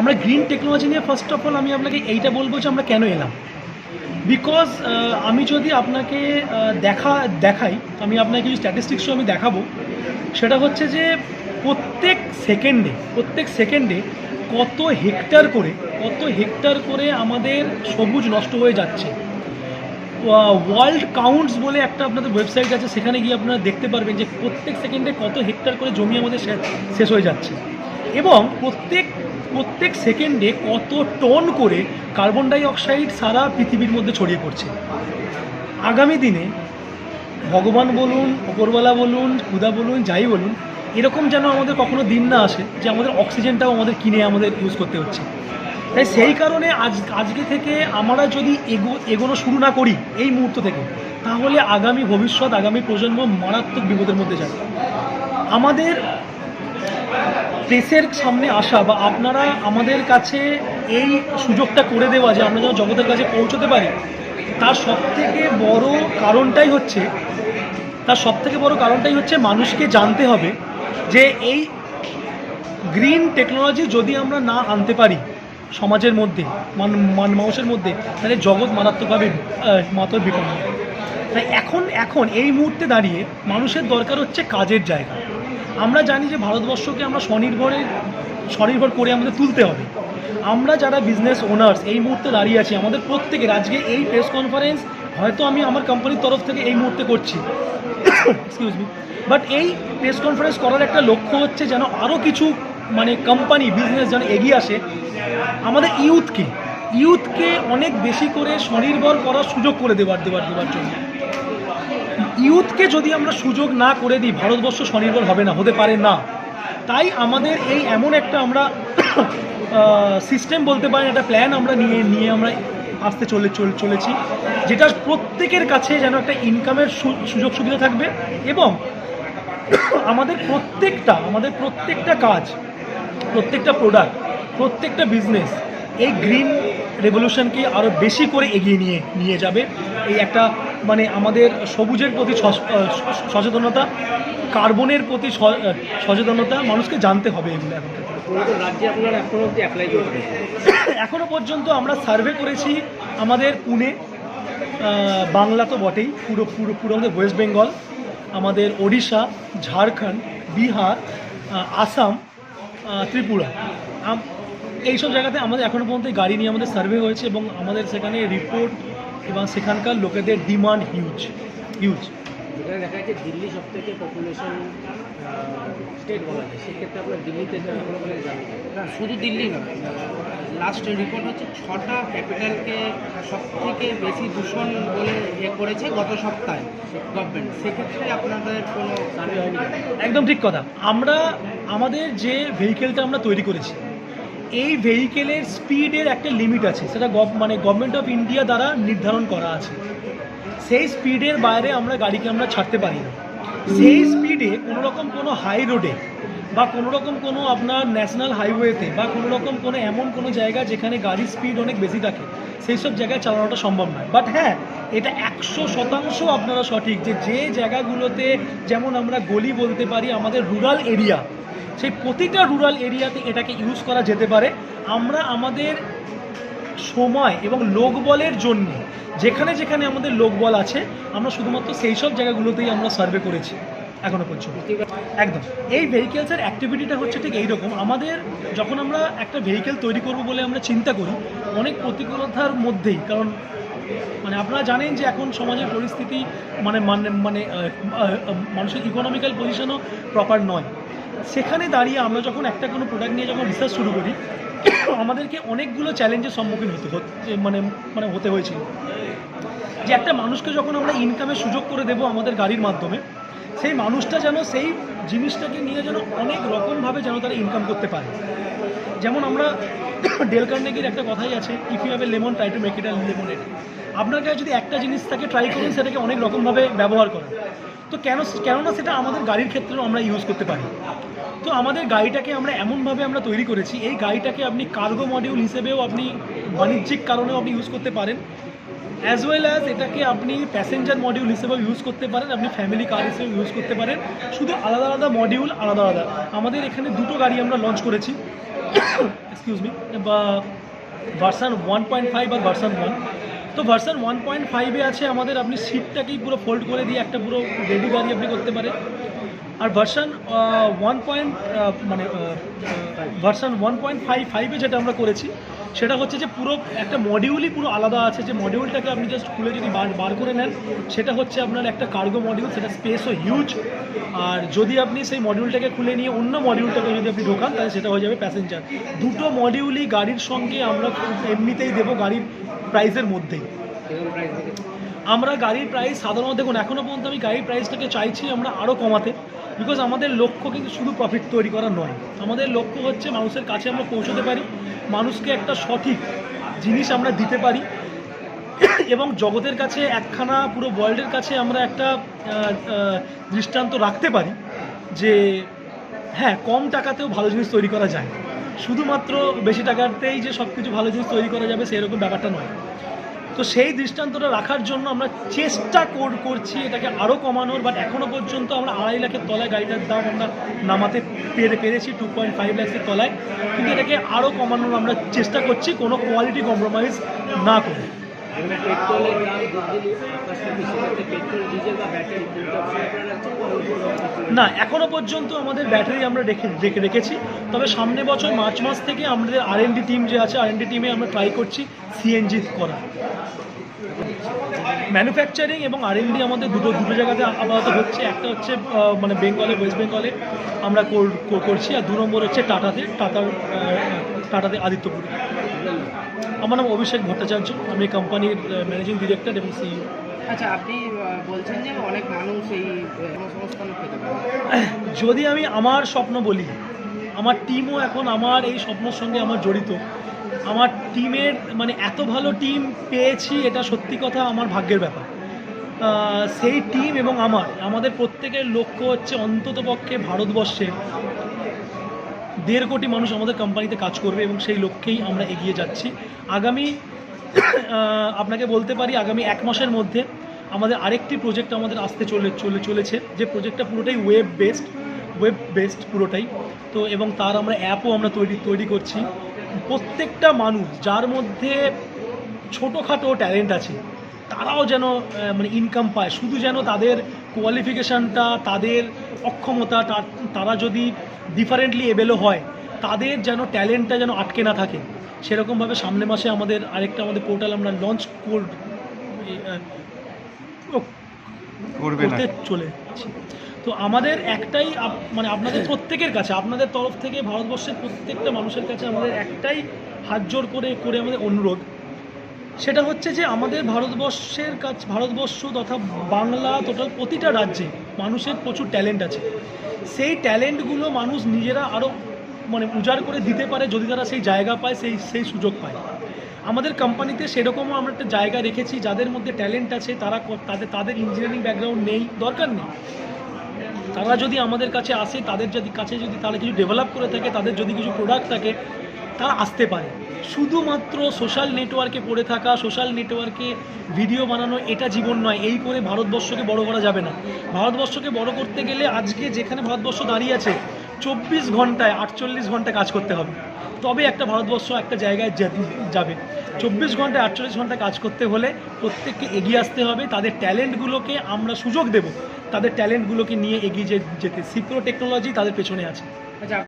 আমরা green technology নিয়ে first of all আমি আপনাকে এইটা বলব যে আমরা কেন এলাম? বিকজ আমি যদি আপনাকে দেখা, দেখাই, আমি আপনাকে কিছু স্ট্যাটিস্টিক্সও আমি দেখাবো, সেটা হচ্ছে যে প্রত্যেক সেকেন্ডে প্রত্যেক সেকেন্ডে কত হেক্টর করে, কত হেক্টর করে আমাদের সবুজ নষ্ট হয়ে যাচ্ছে। ওয়ার্ল্ড কাউন্টস বলে একটা আপনাদের ওয়েবসাইট আছে, সেখানে গিয়ে আপনারা দেখতে পারবেন যে প্রত্যেক সেকেন্ডে কত হেক্টর করে জমি আমাদের শেষ হয়ে যাচ্ছে। এবং প্রত্যেক প্রত্যেক সেকেন্ডে কত টন করে কার্বন ডাই অক্সাইড সারা পৃথিবীর মধ্যে ছড়িয়ে পড়ছে। আগামী দিনে ভগবান বলুন ওপরওয়ালা বলুন খুদা বলুন, যাই বলুন, এরকম যেন আমাদের কখনো দিন না আসে যে আমাদের অক্সিজেনটাও আমাদের কিনে, আমাদের ইউজ করতে হচ্ছে। তাই সেই কারণে আজ, আজকে থেকে আমরা যদি এগো, এগোনো শুরু না করি এই মুহূর্ত থেকে, তাহলে আগামী ভবিষ্যৎ, আগামী প্রজন্ম মারাত্মক বিপদের মধ্যে যাবে। আমাদের প্রেসের সামনে আসা বা আপনারা আমাদের কাছে এই সুযোগটা করে দেওয়া যে আমরা যেন জগতের কাছে পৌঁছতে পারি, তার সবথেকে বড় কারণটাই হচ্ছে, তার সবথেকে বড় কারণটাই হচ্ছে মানুষকে জানতে হবে যে এই গ্রিন টেকনোলজি যদি আমরা না আনতে পারি সমাজের মধ্যে, মান মান মানুষের মধ্যে, তাহলে জগৎ মারাত্মকভাবে মাত্র বিপন্ন তাই এখন এখন এই মুহূর্তে দাঁড়িয়ে মানুষের দরকার হচ্ছে কাজের জায়গা। আমরা জানি যে ভারতবর্ষকে আমরা স্বনির্ভরের স্বনির্ভর করে আমাদের তুলতে হবে। আমরা যারা বিজনেস ওনার্স এই মুহূর্তে দাঁড়িয়ে আছি, আমাদের প্রত্যেকের, আজকে এই প্রেস কনফারেন্স হয়তো আমি আমার কোম্পানির তরফ থেকে এই মুহূর্তে করছি। এক্সকিউজ মি বাট এই প্রেস কনফারেন্স করার একটা লক্ষ্য হচ্ছে যেন আরও কিছু মানে কোম্পানি বিজনেস যেন এগিয়ে আসে। আমাদের ইউথকে ইউথকে অনেক বেশি করে স্বনির্ভর করার সুযোগ করে দেবার দেবার দেবার জন্য। ইউথকে যদি আমরা সুযোগ না করে দিই, ভারতবর্ষ স্বনির্ভর হবে না, হতে পারে না। তাই আমাদের এই এমন একটা আমরা সিস্টেম বলতে পারেন, একটা প্ল্যান আমরা নিয়ে নিয়ে আমরা আসতে চলে, চল- চলেছি, যেটা প্রত্যেকের কাছে যেন একটা ইনকামের সুযোগ সুবিধা থাকবে এবং আমাদের প্রত্যেকটা আমাদের প্রত্যেকটা কাজ, প্রত্যেকটা প্রোডাক্ট প্রত্যেকটা বিজনেস এই গ্রিন রেভলিউশনকে আরও বেশি করে এগিয়ে নিয়ে নিয়ে যাবে। এই একটা মানে আমাদের সবুজের প্রতি সস- সচেতনতা কার্বনের প্রতি সচেতনতা মানুষকে জানতে হবে এগুলো এখন থেকে। কোন কোন রাজ্যে আপনারা এখনও অব্দি অ্যাপ্লাই করতে এখনও পর্যন্ত আমরা সার্ভে করেছি আমাদের পুনে বাংলা তো বটেই পুরো পুরো পুরো আমাদের ওয়েস্ট বেঙ্গল আমাদের ওড়িশা ঝাড়খণ্ড বিহার আসাম ত্রিপুরা এইসব জায়গাতে আমাদের এখনও পর্যন্ত গাড়ি নিয়ে আমাদের সার্ভে হয়েছে এবং আমাদের সেখানে রিপোর্ট এবং সেখানকার লোকেদের ডিমান্ড হিউজ হিউজ যেটা দেখা যাচ্ছে দিল্লি সব থেকে পপুলেশন স্টেট বলা যায় সেক্ষেত্রে আপনার দিল্লিতে এখনও পর্যন্ত জানেন না শুধু দিল্লি লাস্ট রিপোর্ট হচ্ছে ছটা ক্যাপিটালকে সব থেকে বেশি দূষণ বলে ইয়ে করেছে গত সপ্তাহে গভর্নমেন্ট সেক্ষেত্রে আপনাদের কোনো একদম ঠিক কথা। আমরা আমাদের যে ভেহিকেলটা আমরা তৈরি করেছি এই ভেহিকেলের স্পিডের একটা লিমিট আছে। সেটা মানে গভর্নমেন্ট অফ ইন্ডিয়া দ্বারা নির্ধারণ করা আছে। সেই স্পিডের বাইরে আমরা গাড়িকে আমরা ছাড়তে পারি না। সেই স্পিডে কোনো রকম কোনো হাই রোডে বা কোনো রকম কোনো আপনার ন্যাশনাল হাইওয়েতে বা কোনো রকম কোনো এমন কোনো জায়গা যেখানে গাড়ির স্পিড অনেক বেশি থাকে, সেই সব জায়গায় চালানোটা সম্ভব নয়। বাট হ্যাঁ এটা একশো শতাংশ আপনারা সঠিক যে যে জায়গাগুলোতে যেমন আমরা গলি বলতে পারি, আমাদের রুরাল এরিয়া সেই প্রতিটা রুরাল এরিয়াতে এটাকে ইউজ করা যেতে পারে। আমরা আমাদের সময় এবং লোকবলের জন্য, যেখানে যেখানে আমাদের লোকবল আছে, আমরা শুধুমাত্র সেই সব জায়গাগুলোতেই আমরা সার্ভে করেছি, এখনও পর্যন্ত। একদম। এই ভেহিকেলসের অ্যাক্টিভিটিটা হচ্ছে ঠিক এইরকম। আমাদের যখন আমরা একটা ভেহিকেল তৈরি করব বলে আমরা চিন্তা করি, অনেক প্রতিকূলতার মধ্যেই, কারণ মানে আপনারা জানেন যে এখন সমাজের পরিস্থিতি মানে মানে মানে মানুষের ইকোনমিক্যাল পজিশনও প্রপার নয়। সেখানে দাঁড়িয়ে আমরা যখন একটা কোনো প্রোডাক্ট নিয়ে যখন রিসার্চ শুরু করি, আমাদেরকে অনেকগুলো চ্যালেঞ্জের সম্মুখীন হতে মানে মানে হতে হয়েছিল যে একটা মানুষকে যখন আমরা ইনকামের সুযোগ করে দেব আমাদের গাড়ির মাধ্যমে, সেই মানুষটা যেন সেই জিনিসটাকে নিয়ে যেন অনেক রকমভাবে যেন তারা ইনকাম করতে পারে। যেমন আমরা ডেল কার্নেগির একটা কথাই আছে if you have a lemon try to make it a lemonade আপনার কাছে যদি একটা জিনিস থাকে ট্রাই করুন, সেটাকে অনেক রকমভাবে ব্যবহার করা তো কেন, কেননা সেটা আমাদের গাড়ির ক্ষেত্রেও আমরা ইউজ করতে পারি। তো আমাদের গাড়িটাকে আমরা এমনভাবে আমরা তৈরি করেছি, এই গাড়িটাকে আপনি কার্গো মডিউল হিসেবেও আপনি বাণিজ্যিক কারণেও আপনি ইউজ করতে পারেন। অ্যাজ ওয়েল অ্যাজ এটাকে আপনি প্যাসেঞ্জার মডিউল হিসেবেও ইউজ করতে পারেন, আপনি ফ্যামিলি কার হিসেবে ইউজ করতে পারেন। শুধু আলাদা আলাদা মডিউল আলাদা আলাদা। আমাদের এখানে দুটো গাড়ি আমরা লঞ্চ করেছি। এক্সকিউজ মি বা ভার্সান ওয়ান পয়েন্ট ফাইভ আর ভার্সান ওয়ান তো ভার্সান ওয়ান পয়েন্ট ফাইভে আছে আমাদের, আপনি সিটটাকেই পুরো ফোল্ড করে দিয়ে একটা পুরো রেডি গাড়ি আপনি করতে পারেন। আর ভার্সান ওয়ান পয়েন্ট মানে ভার্সান ওয়ান পয়েন্ট ফাইভ ফাইভে যেটা আমরা করেছি সেটা হচ্ছে যে পুরো একটা মডিউলই পুরো আলাদা আছে। যে মডিউলটাকে আপনি জাস্ট খুলে যদি বার বার করে নেন, সেটা হচ্ছে আপনার একটা কার্গো মডিউল সেটা স্পেসও হিউজ আর যদি আপনি সেই মডিউলটাকে খুলে নিয়ে অন্য মডিউলটাকে যদি আপনি ঢোকান, তাহলে সেটা হয়ে যাবে প্যাসেঞ্জার দুটো মডিউলই গাড়ির সঙ্গে আমরা এমনিতেই দেবো গাড়ির প্রাইসের মধ্যেই আমরা গাড়ির প্রাইস সাধারণত দেখুন এখনও পর্যন্ত আমি গাড়ির প্রাইসটাকে চাইছি আমরা আরও কমাতে। বিকজ আমাদের লক্ষ্য কিন্তু শুধু প্রফিট তৈরি করা নয়। আমাদের লক্ষ্য হচ্ছে মানুষের কাছে আমরা পৌঁছতে পারি। মানুষকে একটা সঠিক জিনিস আমরা দিতে পারি। এবং জগতের কাছে একখানা পুরো ওয়ার্ল্ডের কাছে আমরা একটা দৃষ্টান্ত রাখতে পারি যে হ্যাঁ কম টাকাতেও ভালো জিনিস তৈরি করা যায়। শুধুমাত্র বেশি টাকাতেই যে সব কিছু ভালো জিনিস তৈরি করা যাবে, সেরকম ব্যাপারটা নয়। তো সেই দৃষ্টান্তটা রাখার জন্য আমরা চেষ্টা কর করছি এটাকে আরও কমানোর বাট এখনও পর্যন্ত আমরা আড়াই লাখের তলায় গাড়িটার দাম আমরা নামাতে পেরে পেরেছি টু পয়েন্ট ফাইভ লাখের তলায়। কিন্তু এটাকে আরও কমানোর আমরা চেষ্টা করছি, কোনো কোয়ালিটি কম্প্রোমাইজ না করে। পেট্রোলের দাম পেট্রোল, ডিজেল বা ব্যাটারি না এখনও পর্যন্ত আমাদের ব্যাটারি আমরা রেখে রেখে রেখেছি। তবে সামনে বছর মার্চ মাস থেকে আমাদের আর টিম যে আছে আর টিমে আমরা ট্রাই করছি সিএনজি করা। ম্যানুফ্যাকচারিং এবং আর আমাদের দুটো দুটো জায়গাতে আপাতত হচ্ছে। একটা হচ্ছে মানে বেঙ্গলে ওয়েস্ট বেঙ্গলে আমরা কর- কর- করছি, আর দু নম্বর হচ্ছে টাটাতে টাটার টাটাতে আদিত্যপুরে। আমার নাম অভিষেক ভট্টাচার্য। আমি কোম্পানির ম্যানেজিং ডিরেক্টর এবং সিইও আচ্ছা আপনি বলছেন যে অনেক মানুষ এই কর্মসংস্থান পেতে পারে। যদি আমি আমার স্বপ্ন বলি, আমার টিমও এখন আমার এই স্বপ্নের সঙ্গে আমার জড়িত। আমার টিমের মানে এত ভালো টিম পেয়েছি, এটা সত্যি কথা আমার ভাগ্যের ব্যাপার। সেই টিম এবং আমার, আমাদের প্রত্যেকের লক্ষ্য হচ্ছে অন্ততপক্ষে ভারতবর্ষে দেড় কোটি মানুষ আমাদের কোম্পানিতে কাজ করবে এবং সেই লক্ষ্যেই আমরা এগিয়ে যাচ্ছি। আগামী আপনাকে বলতে পারি আগামী এক মাসের মধ্যে আমাদের আরেকটি প্রজেক্ট আমাদের আসতে চলে চলে, চলেছে। যে প্রজেক্টটা পুরোটাই ওয়েব বেসড ওয়েব বেসড পুরোটাই। তো এবং তার আমরা অ্যাপও আমরা তৈরি তৈরি করছি। প্রত্যেকটা মানুষ যার মধ্যে ছোটোখাটো ট্যালেন্ট আছে, তারাও যেন মানে ইনকাম পায়। শুধু যেন তাদের কোয়ালিফিকেশানটা তাদের অক্ষমতা, তারা যদি ডিফারেন্টলি এবেলও হয়, তাদের যেন ট্যালেন্টটা যেন আটকে না থাকে। সেরকমভাবে সামনে মাসে আমাদের আরেকটা আমাদের পোর্টাল আমরা লঞ্চ করবে করতে চলে যাচ্ছি। তো আমাদের একটাই মানে আপনাদের প্রত্যেকের কাছে আপনাদের তরফ থেকে ভারতবর্ষের প্রত্যেকটা মানুষের কাছে আমাদের একটাই হাত জোর করে করে আমাদের অনুরোধ। সেটা হচ্ছে যে আমাদের ভারতবর্ষের কাছে ভারতবর্ষ তথা বাংলা টোটাল প্রতিটা রাজ্যে মানুষের প্রচুর ট্যালেন্ট আছে। সেই ট্যালেন্টগুলো মানুষ নিজেরা আরও মানে উজাড় করে দিতে পারে যদি তারা সেই জায়গা পায়, সেই সেই সুযোগ পায়। আমাদের কোম্পানিতে সেরকমও আমরা একটা জায়গা রেখেছি, যাদের মধ্যে ট্যালেন্ট আছে, তারা তাদের তাদের ইঞ্জিনিয়ারিং ব্যাকগ্রাউন্ড নেই, দরকার নেই। তারা যদি আমাদের কাছে আসে, তাদের যদি কাছে যদি তারা কিছু ডেভেলপ করে থাকে, তাদের যদি কিছু প্রোডাক্ট থাকে, তারা আসতে পারে। শুধুমাত্র সোশ্যাল নেটওয়ার্কে পড়ে থাকা সোশ্যাল নেটওয়ার্কে ভিডিও বানানো, এটা জীবন নয়। এই করে ভারতবর্ষকে বড় করা যাবে না। ভারতবর্ষকে বড় করতে গেলে আজকে যেখানে ভারতবর্ষ দাঁড়িয়ে আছে চব্বিশ ঘন্টায়, আটচল্লিশ ঘণ্টা কাজ করতে হবে। তবে একটা ভারতবর্ষ একটা জায়গায় যাবে। চব্বিশ ঘন্টায়, আটচল্লিশ ঘণ্টা কাজ করতে হলে প্রত্যেককে এগিয়ে আসতে হবে। তাদের ট্যালেন্টগুলোকে আমরা সুযোগ দেব। তাদের ট্যালেন্টগুলোকে নিয়ে এগিয়ে যেতে। সিপ্রো টেকনোলজি তাদের পেছনে আছে। আচ্ছা